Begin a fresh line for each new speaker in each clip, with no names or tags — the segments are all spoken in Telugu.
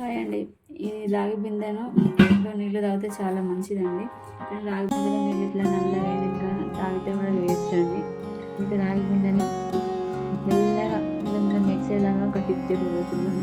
హాయ్ అండి. ఈ రాగి బిందెను ఇంట్లో నీళ్ళు తాగితే చాలా మంచిదండి. కానీ రాగి బిందెలో నీళ్ళు ఇట్లా నల్లగా ఇంకా తాగితే కూడా వేస్ట్ అండి. ఇంకా రాగి బిందెని మెల్లగా మెల్లగా మిక్స్ అయ్యేలాగా ఒక టిప్ చెప్పబోతున్నాను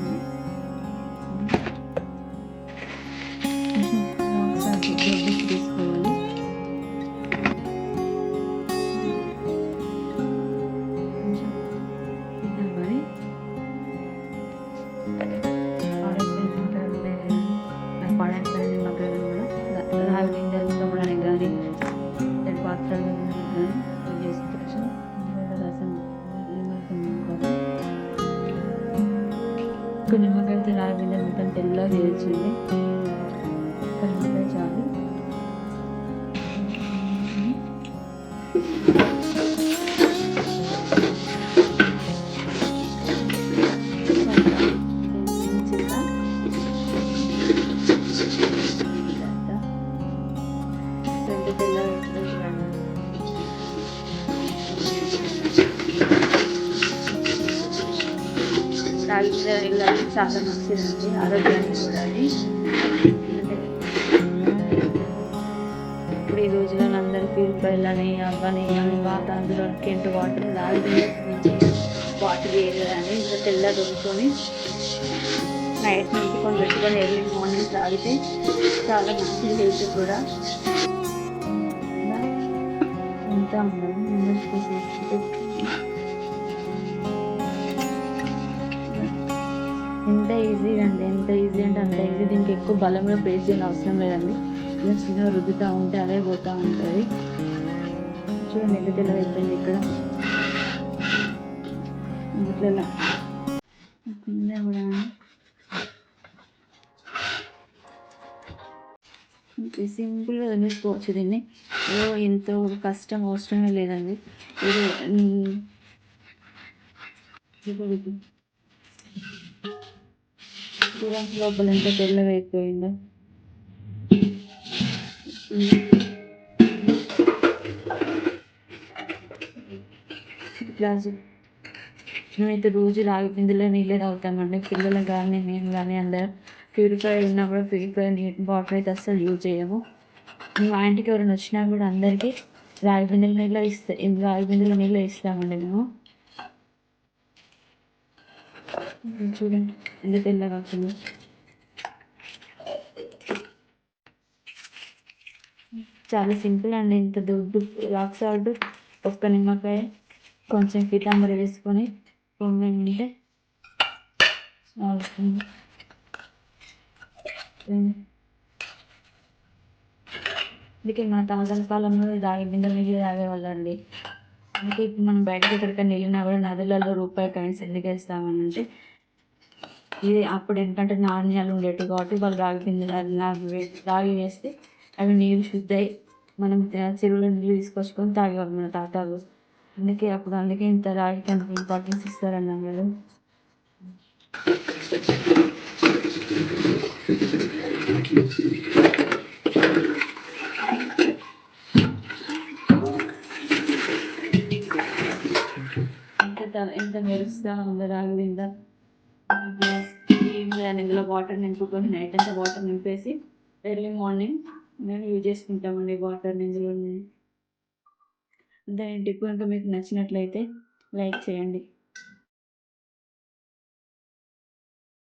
కొన్ని కానీ యూజ్ రసం మొత్తం తెల్లగా చేయొచ్చండి నిమ్మకాయ చాలు రాగి నీళ్ళు చాలా మంచిదండి ఆరోగ్యానికి కూడా ఇప్పుడు ఈ రోజులలో అందరూ ప్యూరిఫైర్లు అని అవ్వని అని వాత అందులో కెంటు వాటర్ రాగి వాటర్ వేయలేదని ఇంకా తెల్ల దొరుకుని నైట్ నుంచి కొన్ని పెట్టుకొని ఎర్లీ మార్నింగ్ తాగితే చాలా మంచిది హెల్త్ కూడా ఇలా ఎంత ఎంత ఈజీ అండి. ఎంత ఈజీ అంటే అంత ఈజీ దీనికి ఎక్కువ బలం కూడా పేస్ట్ చేయని అవసరం లేదండి. ఇలా చిన్నగా రుద్దుతూ ఉంటే అదే పోతూ ఉంటుంది. చూడండి ఎంత తెల్లగా అయిపోయింది ఇక్కడ. ఇట్లా కింద కూడా సింపుల్గా వదిలేసుకోవచ్చు దీన్ని. ఏదో ఎంతో కష్టం అవసరమే లేదండి. ఏదో ఇప్పుడు ఇది చూడండి లోపల ఎంత తెల్లగా అయిపోయిందో గ్లాసు మేమైతే రోజు రాగి బిందెలో నీళ్ళే తాగుతామండి. పిల్లలు కానీ నేను కానీ అందరం ప్యూరిఫై ఉన్నా కూడా ప్యూరిఫై నీటి వాటర్ అయితే అస్సలు యూజ్ చేయము. మా ఇంటికి ఎవరైనా వచ్చినా కూడా అందరికీ రాగి బిందెల నీళ్ళు ఇస్తా రాగి బిందెల నీళ్ళు ఇస్తామండి మేము. చూడండి. ఎంత తెల్లగా అవుతుందో చాలా సింపుల్ అండి. ఇంత దొడ్డు రాక్ సాల్ట్ ఒక్క నిమ్మకాయ కొంచెం కితాంబరి వేసుకొని పొంగింటే అవుతుంది. అందుకే మన తాతల కాలంలో దాగి బిందెలు నీళ్ళు తాగేవాళ్ళండి. అందుకే ఇప్పుడు మనం బయటకి ఎక్కడికైనా వెళ్ళినా కూడా నదులలో రూపాయి కాయిన్స్ ఎందుకు వేస్తామనంటే ఇది అప్పుడు ఎందుకంటే నాణ్యాలు ఉండేవి కాబట్టి వాళ్ళు రాగి కింద రాగి వేస్తే అవి నీళ్ళు శుద్ధి అయ్యి మనం చెరువులో నీళ్ళు తీసుకొచ్చుకొని తాగేవాళ్ళు మన తాతలు. అందుకే అప్పుడు అందుకే ఇంత రాగికి అంత ఇంపార్టెన్స్ ఇస్తారన్నాం కదా. ఎంత త- ఎంత మెరుస్తా ఉంది రాగి బింద. ఈవినింగ్ ఇందులో వాటర్ నింపుకొని నైట్ అంతా వాటర్ నింపేసి ఎర్లీ మార్నింగ్ మేము యూజ్ చేసుకుంటామండి వాటర్ ఇందులో దాని టిప్ కనుక మీకు నచ్చినట్లయితే లైక్ చేయండి.